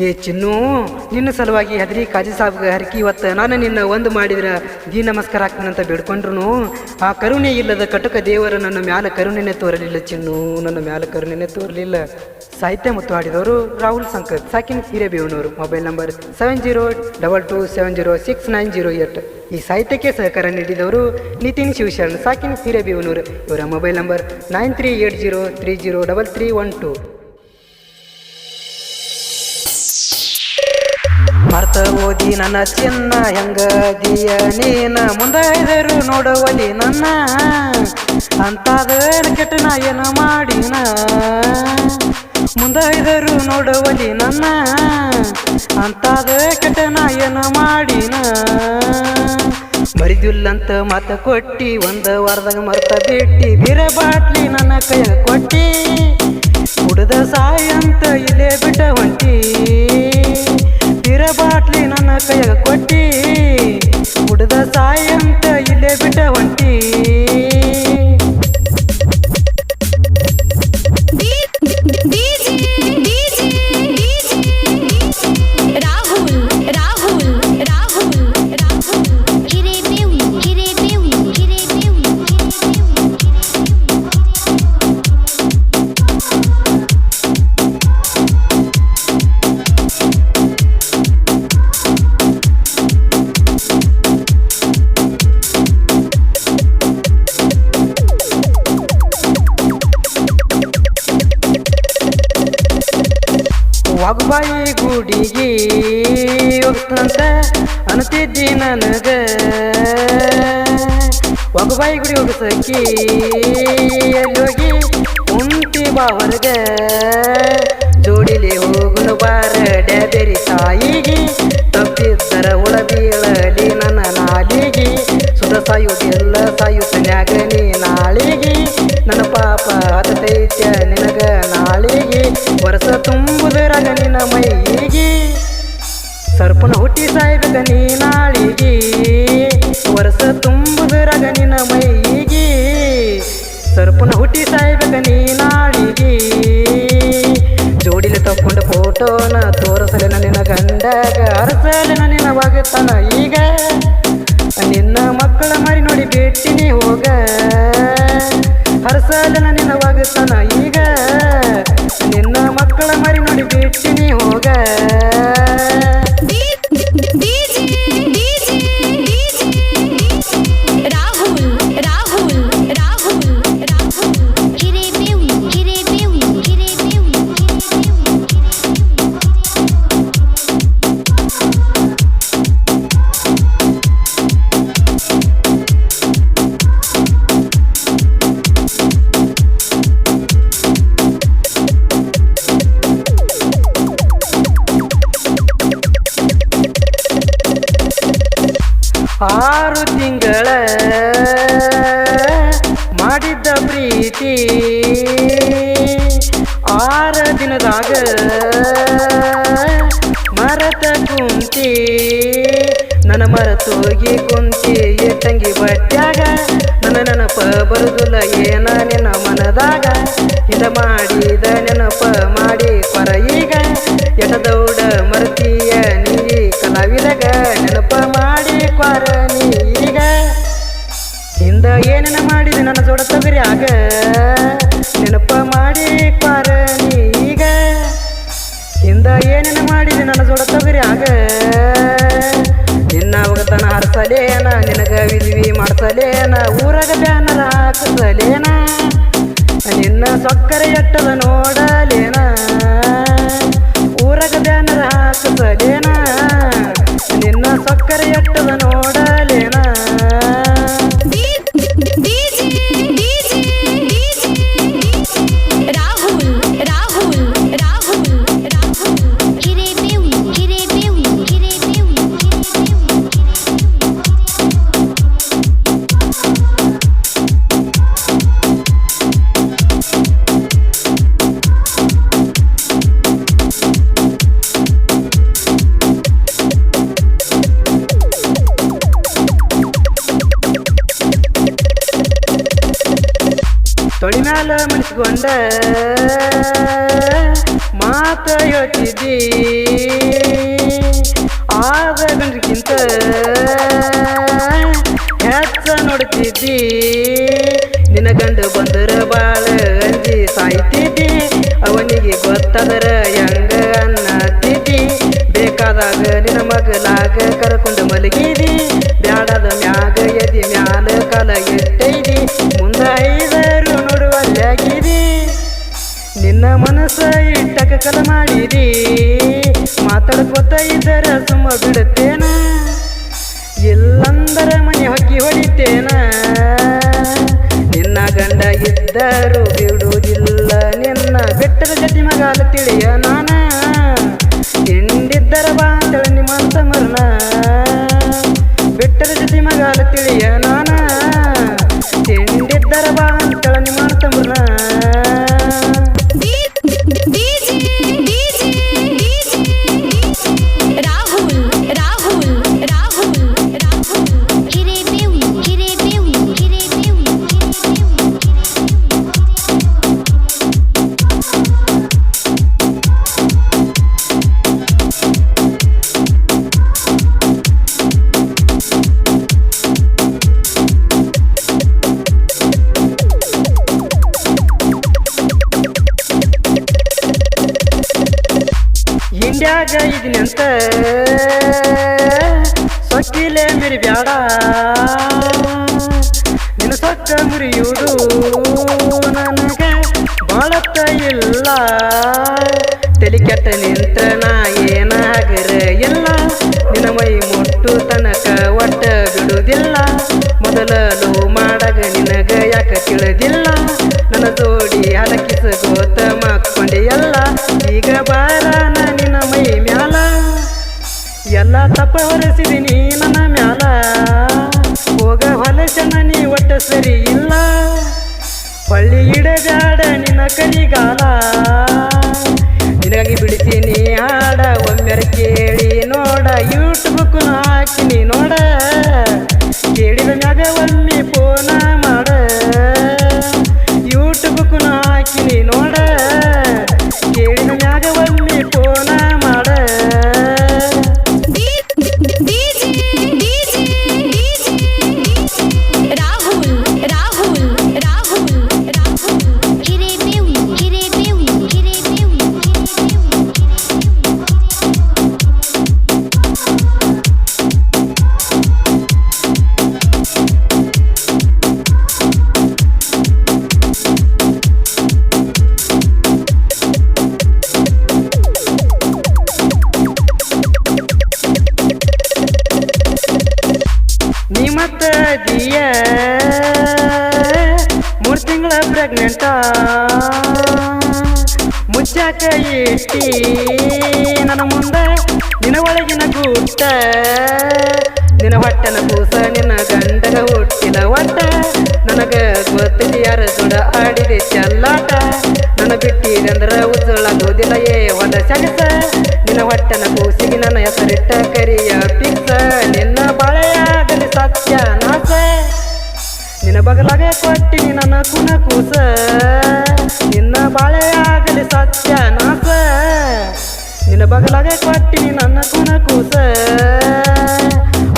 ಏ ಚಿನ್ನು, ನಿನ್ನ ಸಲುವಾಗಿ ಹೆದರಿ ಕಾಜಿ ಸಾಬ್ಗೆ ಹರಕಿ ಇವತ್ತು ನಾನು ನಿನ್ನ ಒಂದು ಮಾಡಿದ್ರ ದೀ ನಮಸ್ಕಾರ ಅಂತ ಬೇಡ್ಕೊಂಡ್ರು ಆ ಕರುಣೆ ಇಲ್ಲದ ಕಟಕ ದೇವರು ನನ್ನ ಮ್ಯಾಲ ಕರುಣೆನೆ ತೋರಲಿಲ್ಲ ಚಿನ್ನು, ನನ್ನ ಮ್ಯಾಲ ಕರುಣೆನೆ ತೋರಲಿಲ್ಲ. ಸಾಹಿತ್ಯ ಮತ್ತು ಹಾಡಿದವರು ರಾಹುಲ್ ಸಂಕತ್ ಸಾಕಿನ್ ಹಿರೇಬೇವನವರು mobile number seven zero double two seven zero six nine zero eight. ಈ ಸಾಹಿತ್ಯಕ್ಕೆ ಸಹಕಾರ ನೀಡಿದವರು ನಿತಿನ್ ಶಿವಶರಣ್, ಸಾಕಿನ್ ಹಿರೇಬೇವನೂರು. ಇವರ mobile number nine three eight zero three zero double three one two. ಮರ್ತ ಓದಿ ನನ್ನ ಚಿನ್ನ ಹೆಂಗದಿಯ ನೀನ? ಮುಂದಾಯ್ದರು ನೋಡುವಲಿ ನನ್ನ ಅಂತಾದೇನು ಕೆಟ್ಟ ನಾ ಏನ ಮಾಡಿನ? ಮುಂದಾಯ್ದರು ನೋಡುವಲಿ ನನ್ನ ಅಂತಾದ ಕೆಟ್ಟನ, ಏನ ಮಾಡಿನ? ಬರಿದಿಲ್ಲಂತ ಮಾತ ಕೊಟ್ಟಿ, ಒಂದ ವಾರದಾಗ ಮರ್ತ ಬಿಟ್ಟಿ, ಬೇರೆ ಬಾಟ್ಲಿ ನನ್ನ ಕೈಯ ಕೊಟ್ಟಿ, ಕುಡ್ದ ಸಾಯಂತ ಇಲ್ಲೇ ಬಿಟ್ಟ ಹೊಂಟಿ ಬಿರ ಬಾಟ್ಲಿ ನನ್ನ ಕೈಯಾಗ ಕೊಟ್ಟಿ ವಾಗ್ಬಾಯಿ ಗುಡಿಗೆ ಹೋಗ್ತಂತ ಅನ್ತಿದ್ದಿ ನನಗ. ವಾಗ್ಬಾಯಿ ಗುಡಿ ಹೋಗಸಕ್ಕಿ ಅಲ್ಲಿ ಹೋಗಿ ಸರ್ಪನ ಹುಟ್ಟಿ ಸಾಯ್ಬೇಕ ನೀ ನಾಳಿಗೆ. ವರ್ಷ ತುಂಬುದರಾಗ ನಿನ್ನ ಮೈಗೆ. ಸರ್ಪನ ಹುಟ್ಟಿ ಸಾಯ್ಬೇಕ ನೀ ನಾಳಿಗೆ. ಜೋಡಿಲಿ ತಕ್ಕೊಂಡು ಫೋಟೋನ ತೋರಿಸಲಿನ ನಿನ್ನ ಗಂಡಗ. ಅರಸಲಿನ ನಿನ್ನ ವಾಗುತ್ತಾನ ಈಗ. ನಿನ್ನ ಮಕ್ಕಳ ಮರಿ ನೋಡಿ ಭೇಟಿನಿ ಹೋಗ. ಹರಸಲಿನ ನಿನ್ನ ವಾಗುತ್ತಾನ ಈಗ. ನಿನ್ನ ಮಕ್ಕಳ ಮರಿ ನೋಡಿ ಭೇಟಿನಿ ಹೋಗ. ಮನದಾಗ ಇದ ಮಾಡಿದ ನೆನಪ ಮಾಡಿ ಕೊರ ಈಗ ಎಟದೌಡ ಮರತೀಯ ನೀ ಕಲಾವಿದಾಗ ನೆನಪ ಮಾಡಿ ಕೊರ ನೀ ಈಗ. ಹಿಂದ ಏನೇನ ಮಾಡಿದ ನನ್ನ ಜೋಡ ತೊಗರಿಯಾಗ? ನೆನಪ ಸೊಕ್ಕರೆ ಎಟ್ಟದ ನೋಡಲೇನ ಮ್ಯಾಲ ಮನಿಸ್ಕೊಂಡ. ಮಾತ ಹೇಳ್ತಿದ್ದಿ ಆದ ಗಂಡ್ರಿಗಿಂತ ಹೆಚ್ಚ ನೋಡ್ತಿದ್ದಿ. ನಿನ್ನ ಗಂಡು ಬಂದರ ಬಾಳ ಅಂಜಿ ಸಾಯ್ತಿದ್ದಿ. ಅವನಿಗೆ ಗೊತ್ತಾದರ ಹೆಂಗ ಅನ್ನತ್ತಿದ್ದಿ. ಬೇಕಾದಾಗ ನಿನ್ನ ಮಗಲಾಗ ಕರ್ಕೊಂಡು ಮಲಗಿದಿ ಬ್ಯಾಡದ ಮ್ಯಾಗ ಎದಿ ಮ್ಯಾಲ ಕಾಲ ಇಟ್ಟೈದಿ ಕಲ ಮಾತಾಡ್ಕೋತ ಮಾತಾಡ್ಕೊತ ಇದ್ದರ ಸುಮ್ಮ ಬಿಡುತ್ತೇನ? ಎಲ್ಲಂದರ ಮನೆ ಹೊಕ್ಕಿ ಹೊಡಿತೇನ? ನಿನ್ನ ಗಂಡ ಇದ್ದರೂ ಬಿಡುವುದಿಲ್ಲ. ನಿನ್ನ ಬೆಟ್ಟದ ಜತಿ ಮಗಾಲ ತಿಳಿಯ ನಾನ? ಹಿಂಡಿದ್ದರ ಬಾಂಧವ ನಿಮ್ಮಂತ ಮರಣ ಬೆಟ್ಟದ ಜತಿ ಮಗಾಲ ತಿಳಿಯ ನಾನ? ಇಂಡ್ಯಾಗ ಇದನ್ನಂತ ಸೊಕ್ಕಿಲೆ ಮಿರಿ ಬ್ಯಾಡ ನಿನ್ನ ಸೊಕ್ಕ ಮುರಿಯುವುದು ನನಗೆ ಬಾಳತ್ತ ಇಲ್ಲ. ತಲೆ ಕೆಟ್ಟ ನಿಂತ ನಾ ಏನಾಗರ ಇಲ್ಲ. ನಿನ್ನ ಮೈ ಮುಟ್ಟು ತನಕ ಒಟ್ಟ ಬಿಡುವುದಿಲ್ಲ. ಸರಿ ಇಲ್ಲ. ಪಳ್ಳಿ ಇಡಗಾಡ ನಿನ್ನ ಕರಿಗಾಲ. ನಿನಗಾಗಿ ಬಿಡ್ತೀನಿ ಆಡ ಒಮ್ಮೆರೆ ಕೇಳಿ ನೋಡ. ಯೂಟ್ಯೂಬ್ಕು ಹಾಕಿನಿ ನೋಡ. ಕೇಳಿದ ಮ್ಯಾಗ ಒಮ್ಮೆ ಫೋನ ಮಾಡ. ಪ್ರೆಗ್ನೆಂಟ ಮುಚ್ಚಾಕ ಇಟ್ಟಿ ನನ್ನ ಮುಂದೆ, ನಿನ್ನ ಒಳಗಿನ ಗುಟ್ಟ ನಿನ್ನ ಹೊಟ್ಟನ ಕೂಸ, ನಿನ್ನ ಗಂಡಗ ಹುಟ್ಟಿದ ಒಟ್ಟ ನನಗ ಗೊತ್ತಿಲ್ಲ ಯಾರ ಸುಡ ಆಡಿದೆ ಚೆಲ್ಲಾಟ. ನನ್ನ ಬಿಟ್ಟಿದಂದ್ರ ಉಜ್ಜಳಾಗೋದಿಲ್ಲ ಏ ಹೊಲ ಸಗಸ ನಿನ್ನ ಹೊಟ್ಟನ ಕೂಸಿಗೆ ನನ್ನ ಹೆಸರಿಟ್ಟ ಕರಿಯ ಪಿಕ್ಸ ನಿನ್ನ ಕೊಟ್ಟಿನಿ ನನ್ನ ಕುನ ಕೂಸ ನಿನ್ನ ಬಾಳೆಯಾಗಲಿ ಸತ್ಯ ನಾಸ ನಿನ್ನ ಬಗಲಾಗೆ ಕೊಟ್ಟಿ ನನ್ನ ಕುನ ಕೂಸ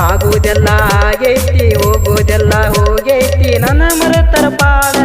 ಆಗುವುದೆಲ್ಲ ಆಗೈತಿ ಹೋಗುವುದೆಲ್ಲ ಹೋಗೈತಿ. ನನ್ನ ಮರತರ ಪಾಡ